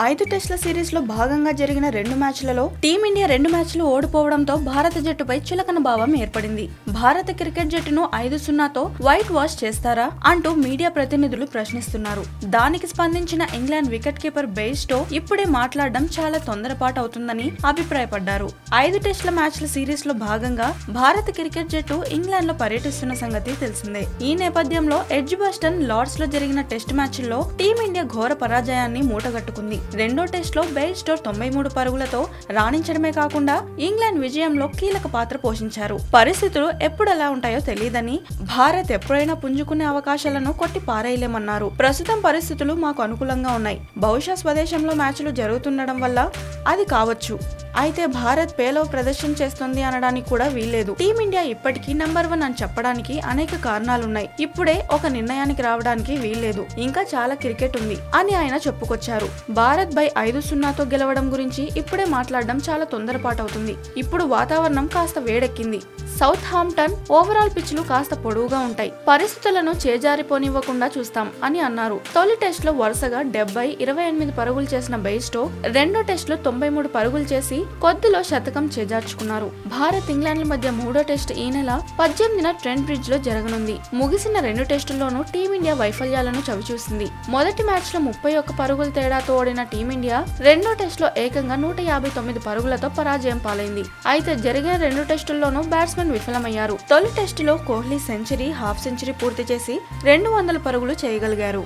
ఐదు టెస్ట్ల సిరీస్లో భాగంగా జరిగిన రెండు మ్యాచ్లలో టీమిండియా రెండు మ్యాచ్లు ఓడిపోవడంతో భారత జట్టుపై చులకన భావం ఏర్పడింది. భారత క్రికెట్ జట్టును ఐదు సున్నాతో వైట్ వాష్ చేస్తారా అంటూ మీడియా ప్రతినిధులు ప్రశ్నిస్తున్నారు. దానికి స్పందించిన ఇంగ్లాండ్ వికెట్ కీపర్ బెయిస్టో ఇప్పుడే మాట్లాడడం చాలా తొందరపాటు అవుతుందని అభిప్రాయపడ్డారు. ఐదు టెస్ట్ల మ్యాచ్ల సిరీస్లో భాగంగా భారత క్రికెట్ జట్టు ఇంగ్లాండ్లో పర్యటిస్తున్న సంగతి తెలిసిందే. ఈ నేపథ్యంలో ఎడ్జ్ బస్టన్ లార్డ్స్లో జరిగిన టెస్ట్ మ్యాచ్ల్లో టీమిండియా ఘోర పరాజయాన్ని మూటగట్టుకుంది. రెండో టెస్ట్లో బెయిస్టో తొంభై మూడు పరుగులతో రాణించడమే కాకుండా ఇంగ్లాండ్ విజయంలో కీలక పాత్ర పోషించారు. పరిస్థితులు ఎప్పుడు ఎలా ఉంటాయో తెలియదని భారత్ ఎప్పుడైనా పుంజుకునే అవకాశాలను కొట్టి పారేయలేమన్నారు. ప్రస్తుతం పరిస్థితులు మాకు అనుకూలంగా ఉన్నాయి. బహుశా స్వదేశంలో మ్యాచ్లు జరుగుతుండడం వల్ల అది కావచ్చు. అయితే భారత్ పేలవ ప్రదర్శన చేస్తుంది అనడానికి కూడా వీల్లేదు. టీమిండియా ఇప్పటికీ నంబర్ వన్ అని చెప్పడానికి అనేక కారణాలున్నాయి. ఇప్పుడే ఒక నిర్ణయానికి రావడానికి వీల్లేదు. ఇంకా చాలా క్రికెట్ ఉంది అని ఆయన చెప్పుకొచ్చారు. భారత్ భారత్ బై ఐదు సున్నాతో గెలవడం గురించి ఇప్పుడే మాట్లాడడం చాలా తొందరపాటు అవుతుంది ఇప్పుడు వాతావరణం కాస్త వేడెక్కింది. సౌత్ హాంప్టన్ ఓవరాల్ పిచ్లు కాస్త పొడవుగా ఉంటాయి. పరిస్థితులను చేజారిపోనివ్వకుండా చూస్తాం అని అన్నారు. తొలి టెస్ట్లో వరుసగా డెబ్బై ఇరవై ఎనిమిది పరుగులు చేసిన బెయిస్టో రెండో టెస్ట్లో తొంభై మూడు పరుగులు చేసి కొద్దిలో శతకం చేజార్చుకున్నారు. భారత్ ఇంగ్లాండ్ల మధ్య మూడో టెస్ట్ ఈ నెల పద్దెనిమిదిన ట్రెంట్ బ్రిడ్జ్లో జరగనుంది. ముగిసిన రెండు టెస్టుల్లోనూ టీమిండియా వైఫల్యాలను చవిచూసింది. మొదటి మ్యాచ్లో ముప్పై ఒక్క పరుగుల తేడాతో ఓడిన టీమిండియా రెండో టెస్ట్లో ఏకంగా నూట యాభై తొమ్మిది పరుగులతో పరాజయం పాలైంది. అయితే జరిగిన రెండు టెస్టుల్లోనూ బ్యాట్స్మెన్ విఫలమయ్యారు. తొలి టెస్టులో కోహ్లీ సెంచరీ హాఫ్ సెంచరీ పూర్తి చేసి రెండు వందల పరుగులు చేయగలిగారు.